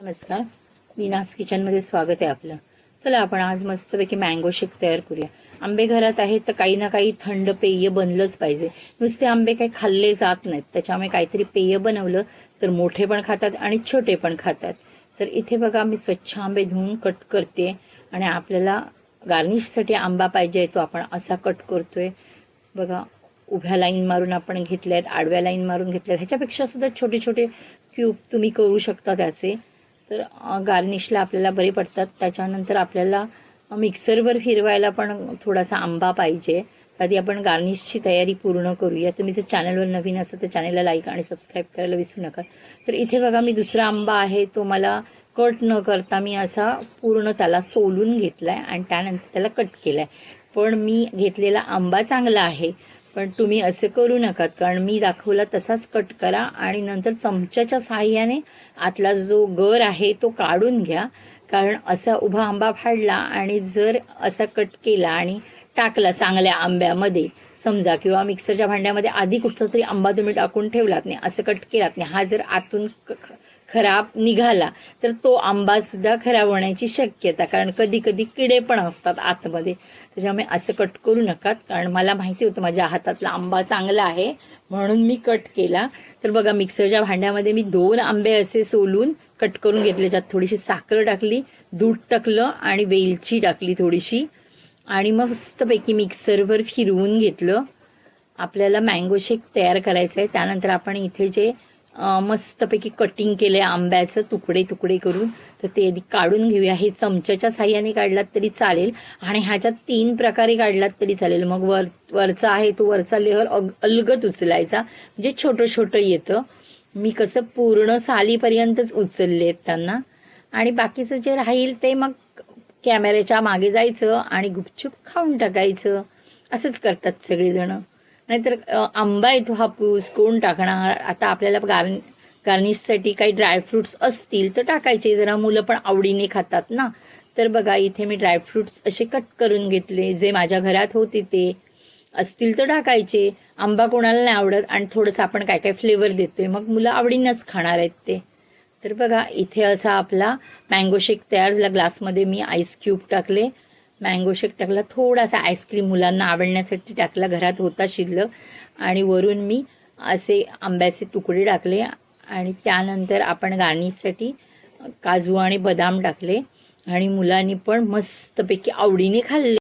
नमस्कार. मीनास किचनमध्ये स्वागत आहे आपलं. चला आपण आज मस्तपैकी मँगो शेक तयार करूया. आंबे घरात आहेत तर काही ना काही थंड पेय बनलंच पाहिजे. नुसते आंबे काही खाल्ले जात नाहीत. त्याच्यामुळे काहीतरी पेय बनवलं तर मोठे पण खातात आणि छोटे पण खातात. तर इथे बघा मी स्वच्छ आंबे धुवून कट करते आणि आपल्याला गार्निशसाठी आंबा पाहिजे तो आपण असा कट करतोय. बघा उभ्या लाईन मारून आपण घेतल्या आहेत आडव्या लाईन मारून घेतल्या आहेत ह्याच्यापेक्षा सुद्धा छोटे छोटे क्यूब तुम्ही करू शकता त्याचे. तर गार्निशला आपल्याला बरे पडतात. त्याच्यानंतर आपल्याला मिक्सरवर फिरवायला पण थोडासा आंबा पाहिजे. आधी आपण गार्निशची तयारी पूर्ण करूया. तुम्ही जर चॅनलवर नवीन असाल तर चॅनलला लाईक आणि सबस्क्राईब करायला विसरू नका. तर इथे बघा मी दुसरा आंबा आहे. तो मला कट न करता मी असा पूर्ण त्याला सोलून घेतला आहे आणि त्यानंतर त्याला कट केला आहे पण मी घेतलेला आंबा चांगला आहे. पण तुम्ही असं करू नका कारण मी दाखवला तसाच कट करा आणि नंतर चमच्याच्या साहाय्याने आतला जो गर आहे तो काढून घ्या. कारण असा उभा आंबा फाडला आणि जर असा कट केला आणि टाकला चांगल्या आंब्यामध्ये समजा किंवा मिक्सरच्या भांड्यामध्ये आधी कुठचा तरी आंबा तुम्ही टाकून ठेवलात नाही असं कट केलात नाही हा जर आतून ख- खराब निघाला तर तो आंबासुद्धा खराब होण्याची शक्यता कारण कधी कधी किडे पण असतात आतमध्ये. त्याच्यामुळे असं कट करू नका कारण मला माहिती होतं माझ्या हातातला आंबा चांगला आहे म्हणून मी कट केला. तर बघा मिक्सरच्या भांड्यामध्ये मी दोन आंबे असे सोलून कट करून घेतले ज्यात थोडीशी साखर टाकली दूध टाकलं आणि वेलची टाकली थोडीशी. आणि मग मस्तपैकी मिक्सरवर फिरवून घेतलं. आपल्याला मँगो शेक तयार करायचं आहे. त्यानंतर आपण इथे जे मस्तपैकी कटिंग केलं आहे आंब्याचं तुकडे तुकडे करून. तर ते आधी काढून घेऊया. हे चमच्याच्या साह्याने काढलात तरी चालेल. आणि ह्याच्यात तीन प्रकारे काढलात तरी चालेल. मग वर वरचा आहे तो वरचा लेहर अग अलगत उचलायचा. म्हणजे छोटं छोटं येतं. मी कसं पूर्ण सालीपर्यंतच उचलले आहेत त्यांना. आणि बाकीचं जे राहील ते मग कॅमेऱ्याच्या मागे जायचं आणि गुपचूप खाऊन टाकायचं. असंच करतात सगळेजणं. नाहीतर आंबा येतो हापूस कोण टाकणार. आता आपल्याला गार्न गार्निशसाठी काही ड्रायफ्रुट्स असतील तर टाकायचे. जरा मुलं पण आवडीने खातात ना. तर बघा इथे मी ड्रायफ्रुट्स असे कट करून घेतले. जे माझ्या घरात होते ते असतील तर टाकायचे. आंबा कोणाला नाही आवडत आणि थोडंसं आपण काय काय फ्लेवर देतोय. मग मुलं आवडीनंच खाणार आहेत ते. तर बघा इथे असा आपला मँगो शेक तयार झाला. ग्लासमध्ये मी आईस क्यूब टाकले. मँगो शेक टाकला थोडासा आईस्क्रीम मुलांना आवडण्यासाठी टाकला घरात होता शिल्लक. आणि वरून मी असे आंब्याचे तुकडे टाकले आणि त्यानंतर आपण गार्निशसाठी काजू आणि बदाम टाकले. आणि मुलांनी पण मस्तपैकी आवडीने खाल्ले.